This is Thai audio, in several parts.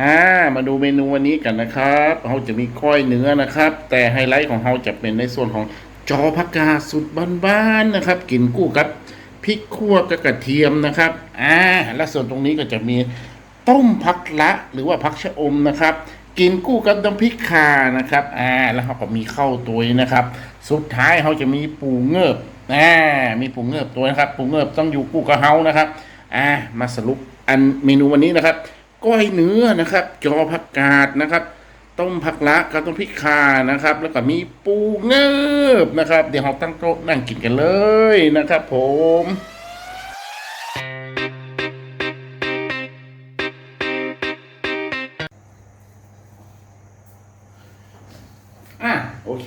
อ่ามาดูเมนูวันนี้กันนะครับเราจะมีก้อยเนื้อนะครับ แต่ไฮไลท์ของเราจะเป็นในส่วนของจอผักกาสุดบ้านๆนะครับ กินคู่กับพริกขั่วกับกระเทียมนะครับอ่าและส่วนตรงนี้ก็จะมีต้มผักละหรือว่าผักชะอมนะครับ กินคู่กับน้ำพริกข่านะครับอ่าแล้วเราก็มีข้าวตัวยนะครับ สุดท้ายเราจะมีปูเงิบอ่ามีปูเงิบตัวนะครับ ปูเงิบต้องอยู่คู่กับเฮานะครับอ่ามาสรุปอันเมนูวันนี้นะครับ ก้อยเนื้อนะครับ จอผักกาดนะครับ ต้มผักละกับต้มพริกข่านะครับ แล้วก็มีปูเงิบนะครับ เดี๋ยวเราตั้งโต๊ะนั่งกินกันเลยนะครับ ผมอะโอเค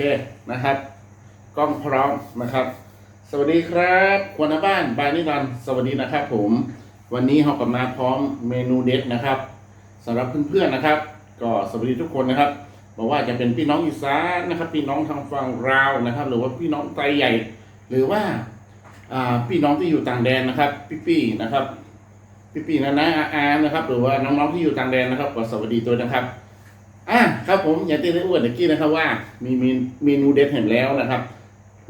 นะครับ กล้องพร้อมนะครับ สวัสดีครับครัวหน้าบ้านบายนิรันต์สวัสดีนะครับผม วันนี้เรากลับมาพร้อมเมนูเด็ดนะครับสำหรับเพื่อนๆนะครับ ก็สวัสดีทุกคนนะครับบอกว่าจะเป็นพี่น้องอีสานนะครับ พี่น้องทางฝั่งลาวนะครับ หรือว่าพี่น้องไตใหญ่ หรือว่าพี่น้องที่อยู่ต่างแดนนะครับพี่ๆนะครับพี่ๆนะนะอาอานะครับ หรือว่าน้องๆที่อยู่ต่างแดนนะครับก็สวัสดีตัวนะครับอะครับผมอย่างที่ได้อวดเมื่อกี้นะครับว่ามีมีเมนูเด็ดเห็นแล้วนะครับ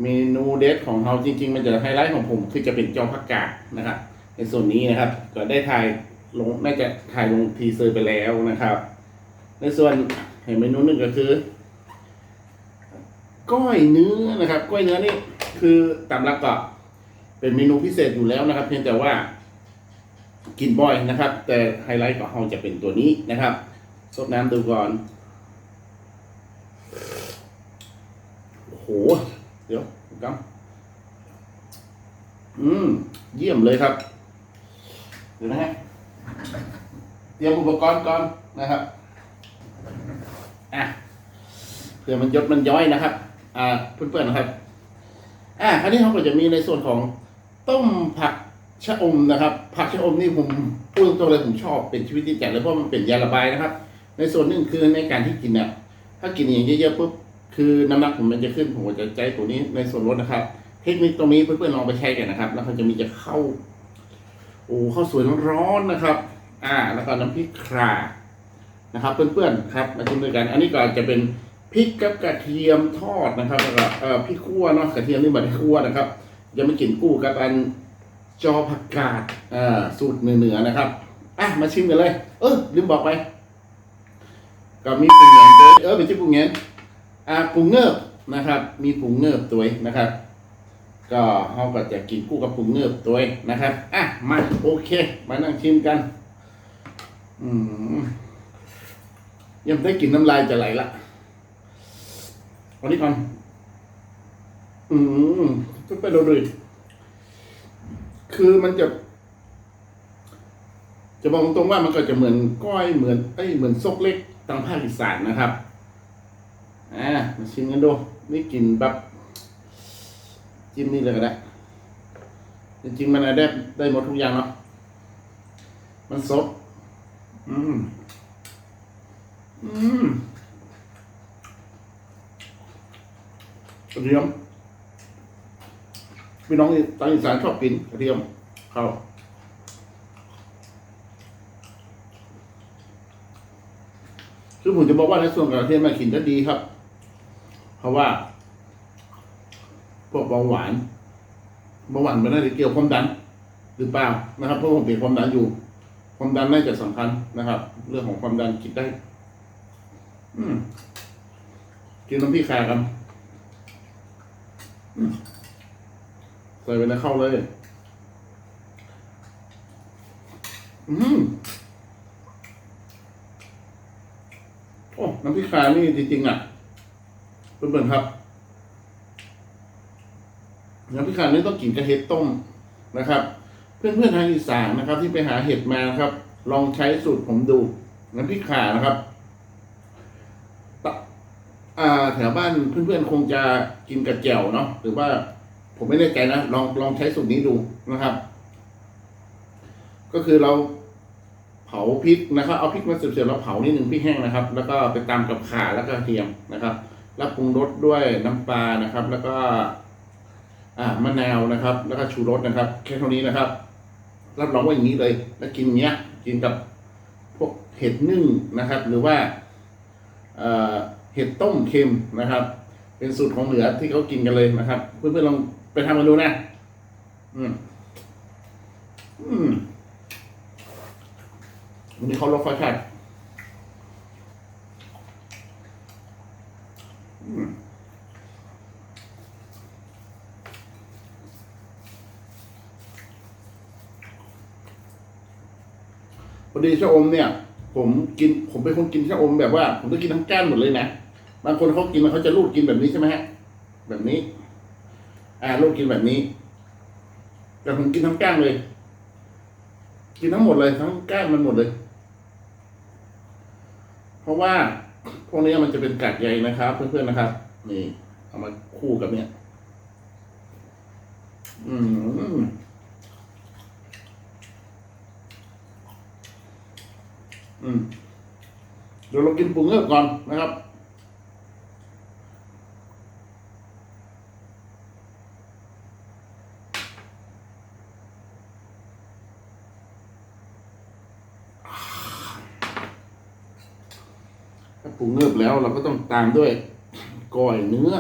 เมนูเด็ดของเราจริง ๆ มันจะไฮไลท์ของผมคือจะเป็นจอผักกาดนะครับ ในส่วนนี้นะครับ ก็ได้ถ่ายลงน่าจะถ่ายลงทีเซอร์ไปแล้วนะครับ ในส่วนเห็นเมนูหนึ่งก็คือ ก้อยเนื้อนะครับ ก้อยเนื้อนี่คือตามหลักก็เป็นเมนูพิเศษอยู่แล้วนะครับ เพียงแต่ว่ากินบ่อยนะครับ แต่ไฮไลท์ของเราจะเป็นตัวนี้นะครับซดน้ำดูก่อนโอ้โหเดี๋ยวกัอืม เยี่ยมเลยครับ ดี๋ยวนะฮะเตรียมอุปกรณ์ก่อนนะครับอะเพื่อมันยดมันย้อยนะครับ อ่าเพื่อนๆนะครับ อะคราวนี้เราก็จะมีในส่วนของต้มผักชะอมนะครับ ผักชะอมนี่ผมพูดตรงๆเลยผมชอบเป็นชีวิตที่แจกเลยเพราะมันเป็นยาระบายนะครับ ในส่วนหนึ่งคือในการที่กินเนี่ยถ้ากินอย่างเยอะๆปุ๊บคือน้ำหนักผมมันจะขึ้นผมจะใจตัวนี้ในส่วนลดนะครับ เทคนิคตรงนี้เพื่อนๆลองไปใช้กันนะครับ แล้วเขาจะมีจะเข้า โอ้ข้าวสวยร้อนๆนะครับ อ่า แล้วก็น้ำพริกครานะครับ เพื่อนๆครับมาชิมด้วยกัน อันนี้ก็จะเป็นพริกกับกระเทียมทอดนะครับแล้วก็เอ่อพริกขั่วเนาะกระเทียมนี่มาที่ขั่วนะครับจะมากินกู้กับอันจอผักกาดอ่าสูตรเหนือๆนะครับอะมาชิมกันเลย เออลืมบอกไปก็มีปูเงินด้วยเออไม่ใช่ปูเงินอ่าปูเงิบนะครับ มีปูเงิบตัวนะครับ ก็เราก็จะกินคู่กับปูเงิบตัวนะครับ อะ มาโอเค มานั่งชิมกัน อืมยังได้กลินน้ำลายจะไหลละเอันนี้ก่อน อืมก็ไปดูดิคือมันจะ จะบอกตรงๆว่ามันก็จะเหมือนก้อยเหมือนเอ้ยเหมือนซกเล็กทางภาคอีสานนะครับ อ่ามาชิมกันดู นี่กลินแบบ จิ้มนี่เลยก็ได้ จริงๆมันได้ได้หมดทุกอย่างเนาะมันสด อืม อืมกระเทียมพี่น้องตางอีสานชอบกินกระเทียมเข้าคือผมจะบอกว่าในส่วนกระเทียมมากินจะดีครับ เพราะว่า วกเบาหวานเบาหวานมันน่าจะเกี่ยวความดัน หรือเปล่านะครับเพราะผมเป็นความดันอยู่ ความดันน่าจะสำคัญนะครับ เรื่องของความดันกินได้ อืมกินน้ำพริกขากันใส่ไปในข้าวเลย อืมโอ้น้ำพริกขานี่จริงๆอะเพื่อนๆครับ น้ำพริกขานี่ต้องกินกับเห็ดต้มนะครับ เพื่อนๆทางอีสานนะครับ ที่ไปหาเห็ดมาครับ ลองใช้สูตรผมดูน้ำพริกขานะครับแถวบ้านเพื่อนๆคงจะกินกับแจ่วเนาะหรือว่าผมไม่แน่ใจนะลองลองใช้สูตรนี้ดูนะครับ ก็คือเราเผาพริกนะครับ เอาพริกมาเสียบๆแล้วเผานิดหนึ่งพริกแห้งนะครับ แล้วก็ไปตำกับข่าแล้วก็เทียมนะครับ แล้วปรุงรสด้วยน้ำปลานะครับ แล้วก็ อ่ามะนาวนะครับ แล้วก็ชูรสนะครับแค่เท่านี้นะครับ รับรองว่าอย่างนี้เลย แล้วกินเนี้ย กินกับพวกเห็ดนึ่งนะครับ หรือว่าเห็ดต้มเค็มนะครับ เป็นสูตรของเหนือที่เขากินกันเลยนะครับ เพื่อนๆลองไปทำกันดูนะ อืม อืมวันนี้เขาลดไฟแคทอืม อดีชะอมเนี่ย ผมกินผมเป็นคนกินชะอมแบบว่า ผมต้องกินทั้งก้านหมดเลยนะบางคนเขากินแล้วเขาจะรูดกินแบบนี้ใช่ไหมฮะ แบบนี้ อ่ารูดกินแบบนี้ แต่ผมกินทั้งก้านเลย กินทั้งหมดเลยทั้งก้านมันหมดเลย เพราะว่าพวกนี้มันจะเป็นกากใยนะครับ เพื่อนๆนะครับ นี่ เอามาคู่กับเนี่ย อืม อืมเดี๋ยวเรากินปูเงือกก่อนนะครับ ถ้าปรุงเงือบแล้วเราก็ต้องตามด้วยก้อยเนื้อ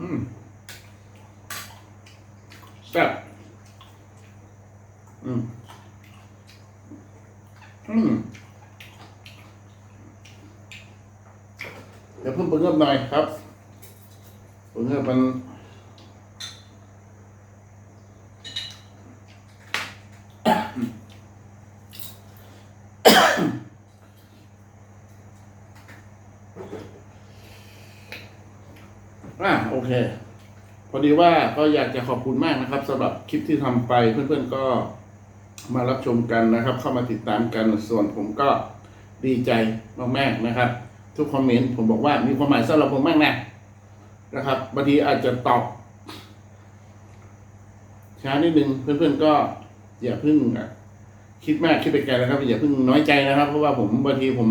อืมแซ่บอืม อืมเดี๋ยวเพิ่มปรุงเงือบหน่อยครับปเรื่อบมันอะโอเค พอดีว่าก็อยากจะขอบคุณมากนะครับสำหรับคลิปที่ทำไปเพื่อนๆก็ มารับชมกันนะครับ เข้ามาติดตามกันส่วนผมก็ดีใจมากๆนะครับ ทุกคอมเมนต์ผมบอกว่ามีความหมายสำหรับผมมากนะนะครับบางทีอาจจะตอบช้านิดนึงเพื่อนๆก็อย่าเพิ่งคิดมากคิดไปไกลนะครับอย่าเพิ่งน้อยใจนะครับ เพราะว่าผมบางทีผม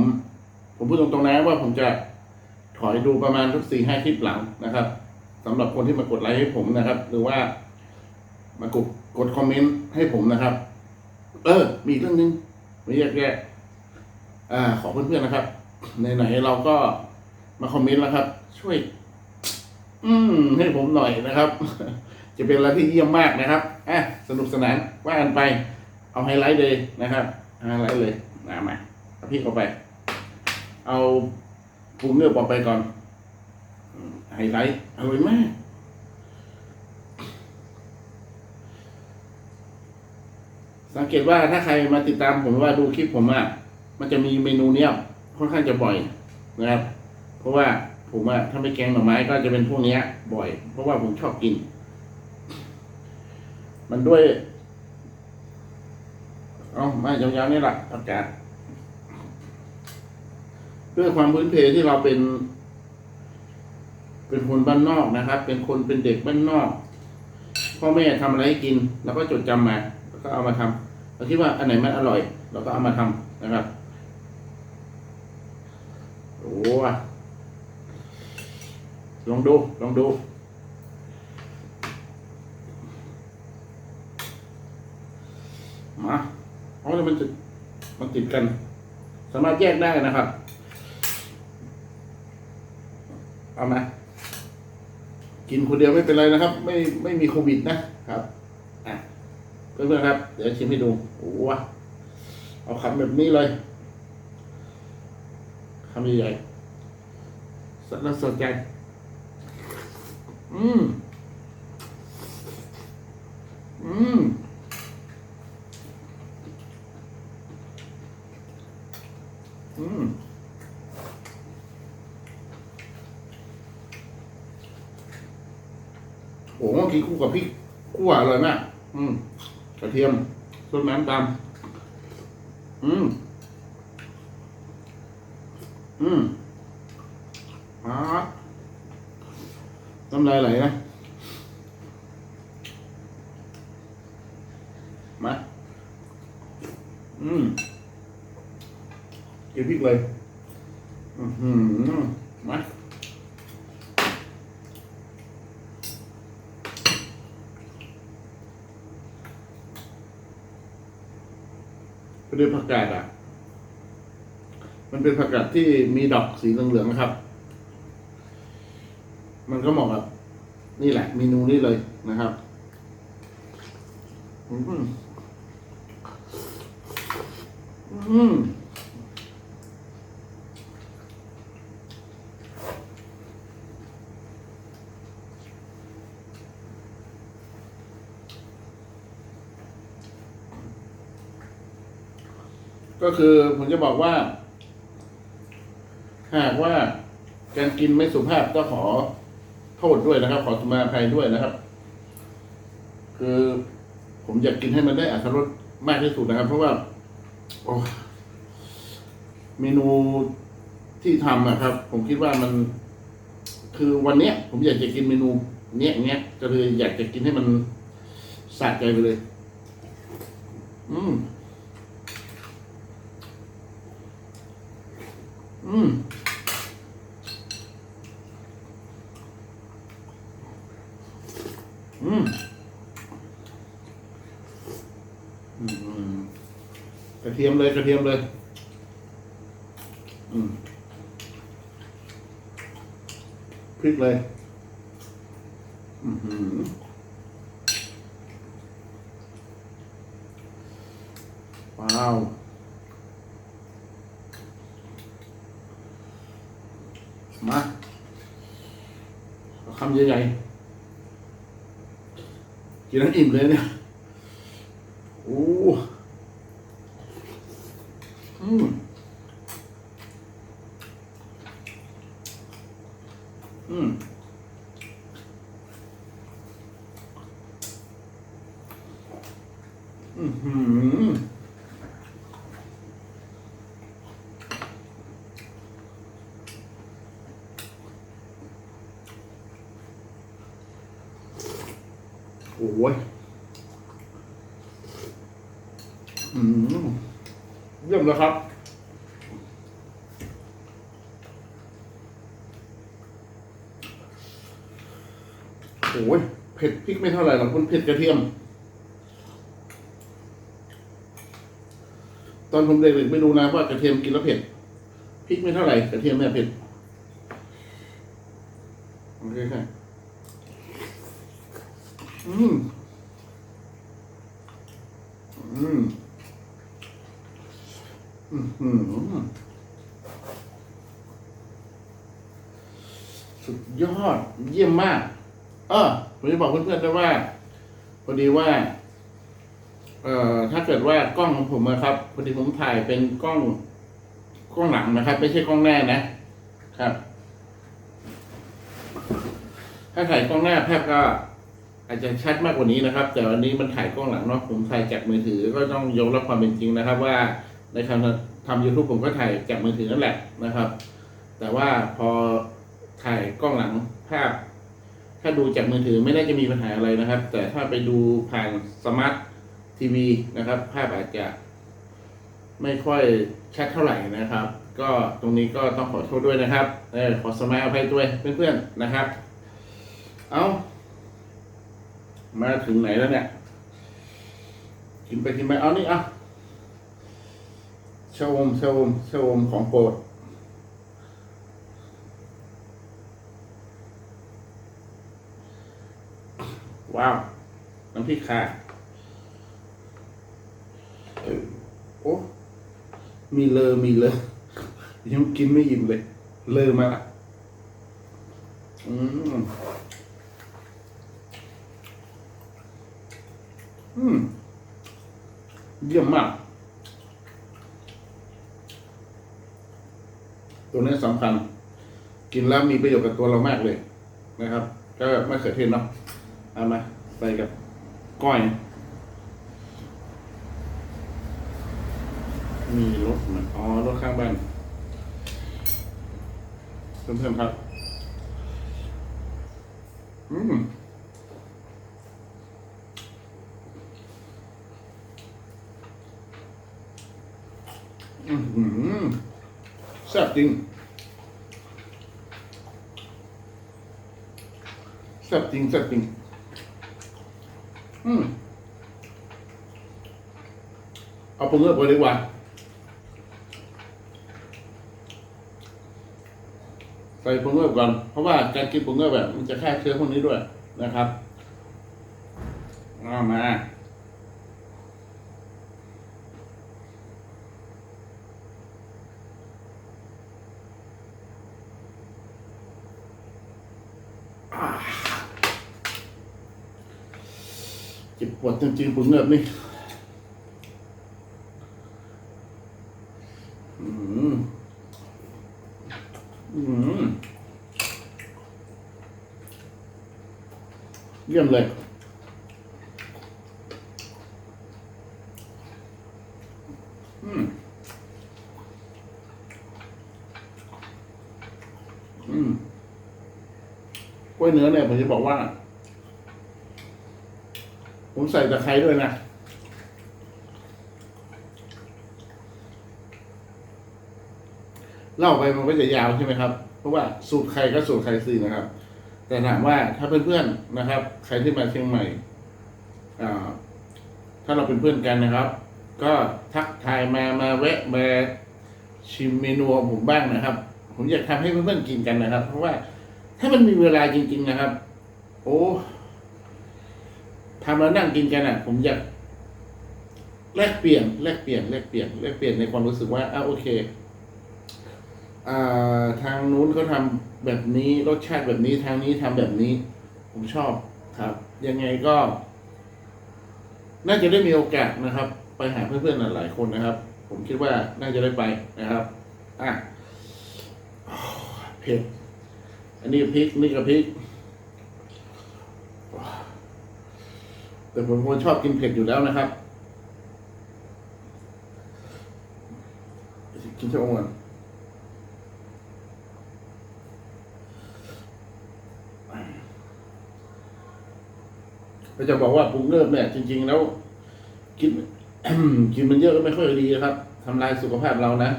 ผมพูดตรงๆนะว่าผมจะถอยดูประมาณสักสี่ห้าคลิปหลังนะครับสำหรับคนที่มากดไลค์ให้ผมนะครับ หรือว่ามากดกดคอมเมนต์ให้ผมนะครับ เออ มีเรื่องหนึงไม่อยกแกอ่า ขอเพื่อนๆนะครับไหนๆเราก็มาคอมเมนต์แล้วครับ ช่วย อืม ให้ผมหน่อยนะครับ จะเป็นอะไรที่เยี่ยมมากนะครับอะสนุกสนานว่ากันไป เอาไฮไลท์เลยนะครับไฮไลท์เลยนะมาเอาพี่เข้าไป เอาปรุงเนื้อปอกไปก่อนไฮไลท์อร่อยมาก สังเกตว่าถ้าใครมาติดตามผมว่าดูคลิปผมอะมันจะมีเมนูเนี้ยค่อนข้างจะบ่อยนะครับ เพราะว่าผมอะถ้าไม่แกงหน่อไม้ก็จะเป็นพวกเนี้ย บ่อย เพราะว่าผมชอบกิน มันด้วยเอามายาวๆนี่แหละอากาศด้วยความพื้นเพที่เราเป็น เป็นคนบ้านนอกนะครับ เป็นคนเป็นเด็กบ้านนอกพ่อแม่ทำอะไรให้กินเราก็จดจำมา ก็เอามาทำเราคิดว่าอันไหนมันอร่อย เราก็เอามาทำนะครับโอ้ลองดูลองดูมาเพราะว่ามันจะมันติดกัน สามารถแยกได้นะครับ เอามากินคนเดียวไม่เป็นไรนะครับ ไม่ไม่มีโควิดนะครับ อะ เพื่อนๆครับ เดี๋ยวชิมให้ดูโอ้วะเอาคำแบบนี้เลยคำใหญ่ๆสดแล้วสดใจ อืม อืมอืมโอ้โหกินคู่กับพริกคั่วอร่อยมาก อืม ระเทียมต้นน้ำตามอืม อืมอ่าน้ำลายไหลนะ มา อืม กินพริกเลย อือหือมา อ ไปดูผักกาดอะ มันเป็นผักกาดที่มีดอกสีเหลืองๆนะครับ มันก็เหมาะกับนี่แหละเมนูนี้เลยนะครับ อืมอืมก็คือผม จะบอกว่า หากว่าการกินไม่สุภาพก็ขอโทษด้วยนะครับ ขอสมาภัยด้วยนะครับ คือผมอยากกินให้มันได้อรรถรสมากที่สุดนะครับ เพราะว่าโอ้เมนูที่ทำอะครับ ผมคิดว่ามัน คือวันเนี้ย ผมอยากจะกินเมนู เนี้ยเนี้ยก็เลยอยากจะกินให้มันสะใจไปเลย อืม อืมอืมอืมกระเทียมเลยกระเทียมเลย อืมพริกเลย อือหือว้าว มาคำใหญ่ๆกินนั้นอิ่มเลยเนี่ย โอ้ โอ้ยอืมเยี่ยมเลยครับโอ้ยเผ็ดพริกไม่เท่าไหร่หรอกมันเผ็ดกระเทียม ตอนผมเด็กๆไม่รู้นะว่ากระเทียมกินแล้วเผ็ดพริกไม่เท่าไหร่กระเทียมเนี่เผ็ด โอเคค่ะ อืม อืมอืมอืมสุดยอดเยี่ยมมาก เออผมจะบอกเพื่อนๆด้วยว่าพอดีว่า เอ่อถ้าเกิดว่ากล้องของผมนะครับพอดีผมถ่ายเป็นกล้องกล้องหลังนะครับ ไม่ใช่กล้องหน้านะครับ ถ้าถ่ายกล้องหน้าภาพก็ อาจจะชัดมากกว่านี้นะครับ แต่วันนี้มันถ่ายกล้องหลังเนาะผมถ่ายจากมือถือก็ต้องยอมรับความเป็นจริงนะครับ ว่าในการทำยูทูบผมก็ถ่ายจากมือถือนั่นแหละนะครับ แต่ว่าพอถ่ายกล้องหลังภาพ ถ้าดูจากมือถือไม่น่าจะมีปัญหาอะไรนะครับ แต่ถ้าไปดูผ่านสมาร์ททีวีนะครับ ภาพอาจจะไม่ค่อยชัดเท่าไหร่นะครับ ก็ตรงนี้ก็ต้องขอโทษด้วยนะครับเออขอสมัยอภัยด้วยเพื่อนๆนะครับ เอา มาถึงไหนแล้วเนี่ย กินไปกินไปเอานี่อะชะอมชะอมชะอมของโปรดว้าว น้ำพริกค่ะโอ้มีเลอมีเลอยังกินไม่อิ่มเลย เลอมาอืม อืม เยี่ยมมาก ตัวนี้สำคัญ กินแล้วมีประโยชน์กับตัวเรามากเลย นะครับ ก็มะเขือเทศเนาะเอามาใส่กับก้อยมีรถมันอ๋อรถข้างบ้านเพื่อนๆครับ อืม หือแซ่บจริงแซ่บจริงแซ่บจริง อืมเอาปรุงเลือกไปดีกว่าใส่ปรุงเลือกก่อน เพราะว่าการกินปรุงเลือกแบบ มันจะฆ่าเชื้อพวกนี้ด้วยนะครับเอามา ปวดจริงๆปรุงเลือกนี่อืมอืมเยี่ยมเลยอืมอืมกล้วยเนื้อเนี่ยผมจะบอกว่า ผมใส่ตะไคร้ด้วยนะเล่าไปมันก็จะยาวใช่ไหมครับ เพราะว่าสูตรใครก็สูตรใครสินะครับ แต่ถามว่าถ้าเพื่อนๆนะครับ ใครที่มาเชียงใหม่ถ้าเราเป็นเพื่อนกันนะครับ ก็ทักทายมามาแวะมาชิมเมนูของผมบ้างนะครับ ผมอยากทำให้เพื่อนๆกินกันนะครับ เพราะว่าถ้ามันมีเวลาจริง ๆนะครับ โอ้ ทำแล้วนั่งกินกันอะ ผมอยากแลกเปลี่ยนแลกเปลี่ยนแลกเปลี่ยนแลกเปลี่ยนในความรู้สึกว่าอ่าโอเคอ่าทางนู้นเขาทำแบบนี้รสชาติแบบนี้ทางนี้ทำแบบนี้ ผมชอบครับ ยังไงก็ น่าจะได้มีโอกาสนะครับ ไปหาเพื่อนๆหลายคนนะครับ ผมคิดว่าน่าจะได้ไปนะครับอะเผ็ดอันนี้พริกนี่ก็พริก แต่ผมคนชอบกินเผ็ดอยู่แล้วนะครับ กินชะอมก่อนก็จะบอกว่าปรุงเริ่มเนี่ยจริง ๆ แล้ว กินกินมันเยอะก็ไม่ค่อยดีนะครับทำลายสุขภาพเรานะ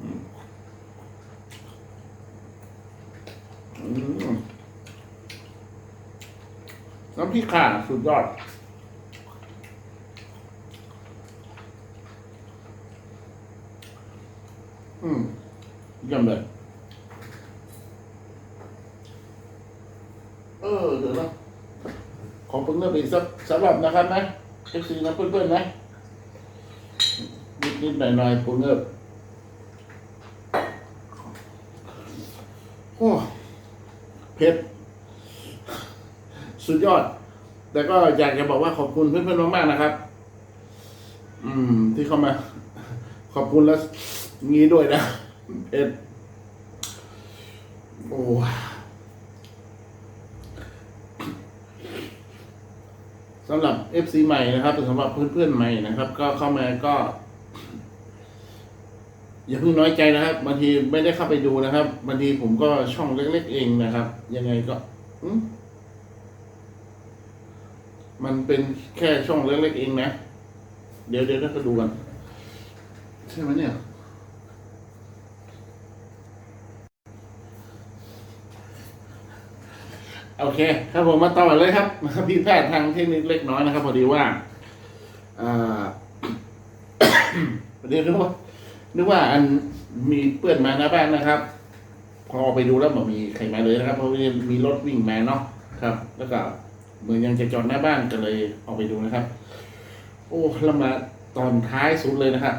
อืมอืม น้ำพริกข่าสุดยอด อืมยี่ยมเลยเออ เดี๋ยวนะขอเพิ่งเริ่มอีกสักสำหรับนะครับนะเอฟซีนะเพื่อนๆนะ นิดๆหน่อยๆเพิ่งเริ่มโอ้เผ็ด สุดยอด แต่ก็อยากจะบอกว่าขอบคุณเพื่อนๆมากๆนะครับ อืม ที่เข้ามา ขอบคุณแล้วงี้ด้วยนะเผ็ดโอ้สำหรับ FC ใหม่นะครับสำหรับเพื่อนๆใหม่นะครับ ก็เข้ามาก็ อย่าเพิ่งน้อยใจนะครับ บางทีไม่ได้เข้าไปดูนะครับ บางทีผมก็ช่องเล็กๆเองนะครับ ยังไงก็อื มันเป็นแค่ช่องเล็กๆเองนะ เดี๋ยวเดี๋ยวเราดูกัน ใช่ไหมเนี่ย โอเค ครับผมมาต่อเลยครับพี่แพทย์ทางเทคนิคเล็กน้อยนะครับ พอดีว่าอ่าพอดีนึกว่านึกว่าอันมีเปื้อนมาหน้าบ้านนะครับ พอไปดูแล้วมันมีใครมาเลยนะครับ เพราะว่ามีรถวิ่งมาเนาะครับ แล้วก็ เหมือนยังจะจอดหน้าบ้านก็เลยออกไปดูนะครับ โอ้แล้วมาตอนท้ายสุดเลยนะครับ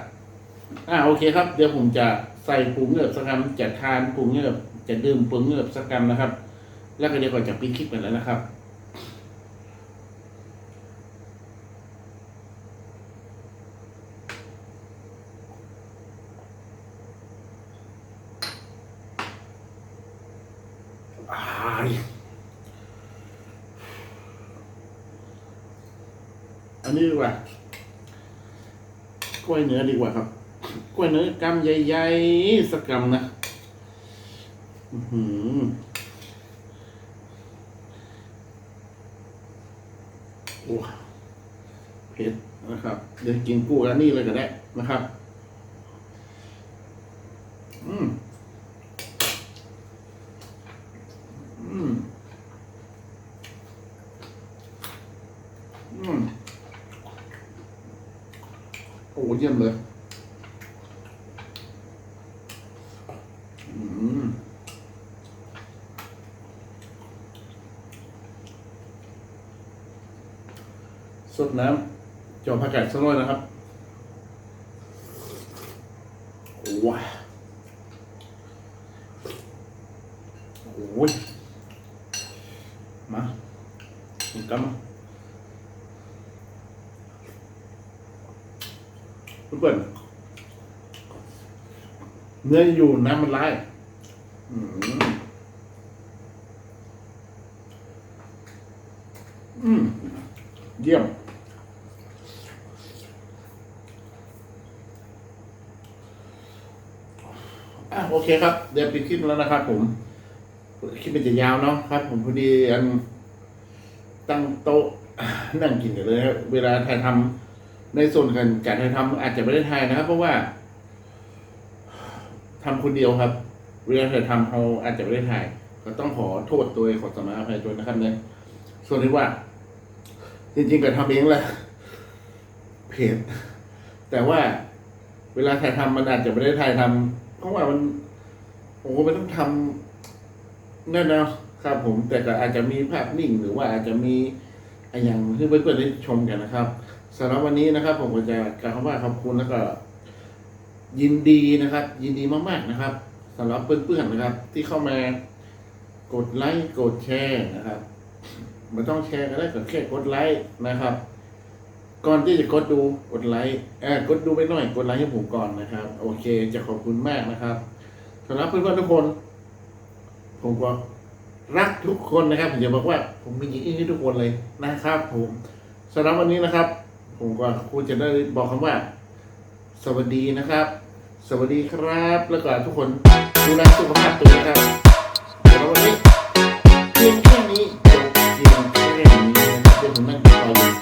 อ่าโอเคครับ เดี๋ยวผมจะใส่ปูเงือบสักคำจะทานปูเงือบจะดื่มปูเงือบสักคำนะครับ แล้วก็เดี๋ยวก็จะปิดคลิปไปแล้วนะครับ อายอันนี้ดีกว่า กล้วยเนื้อดีกว่าครับ กล้วยเนื้อกำใหญ่ๆสักกำนะอือหือโอ้เผ็ดนะครับ เดี๋ยวกินกู้กันนี่เลยก็ได้นะครับ อืม อืม อืม อ้เยี่ยมเลยอืมสดน้ำจอมผักกาดสักหน่อยนะครับว้าวโอ้ยมากินกันมา ทุกคนเนื้ออยู่น้ำมันไลอืมอืมเยี่ยมอะโอเคครับ เดี๋ยวปิดคลิปแล้วนะครับผม คลิปมันจะยาวเนาะครับ ผมพอดีอันตั้งโต๊ะนั่งกินกันเลยครับเวลาถ่ายทำ ในส่วนการการถ่ายทำอาจจะไม่ได้ถ่ายนะครับ เพราะว่าทำคนเดียวครับ เวลาถ่ายทำเราอาจจะไม่ได้ถ่าย ก็ต้องขอโทษตัวเองขอสมาอภัยตัวนะครับเนี่ยส่วนที่ว่า จริงๆก็ทำเองแหละเพจแต่ว่าเวลาถ่ายทำมันอาจจะไม่ได้ถ่ายทำเพราะว่ามันโอ้โหมันต้องทำนั่นนะครับผมแต่ก็อาจจะมีภาพนิ่งหรือว่าอาจจะมีอะไรอย่างที่เพื่อนๆได้ชมกันนะครับ สำหรับวันนี้นะครับ ผมก็จะกล่าวคำว่าขอบคุณแล้วก็ ยินดีนะครับ ยินดีมากๆนะครับสำหรับเพื่อนๆนะครับ ที่เข้ามากดไลค์กดแชร์นะครับไม่ต้องแชร์ก็ได้ก็แค่กดไลค์นะครับ ก่อนที่จะกดดูกดไลค์เออกดดูไปหน่อยกดไลค์ให้ผมก่อนนะครับ โอเค จะขอบคุณมากนะครับสำหรับเพื่อนๆทุกคน ผมก็รักทุกคนนะครับผมจะบอกว่า ผมมีอย่างนี้ให้ทุกคนเลยนะครับ ผมสำหรับวันนี้นะครับ ผมก็อนครูจะได้บอกคำว่า สวัสดีนะครับ สวัสดีครับ แล้วก็ทุกคนดูแลสุขภาพตัวเองครับแล้ววันนี้เพียงแค่นี้จบเพียงแค่นี้นรับเดี๋ยผมนั่งต่ออยู่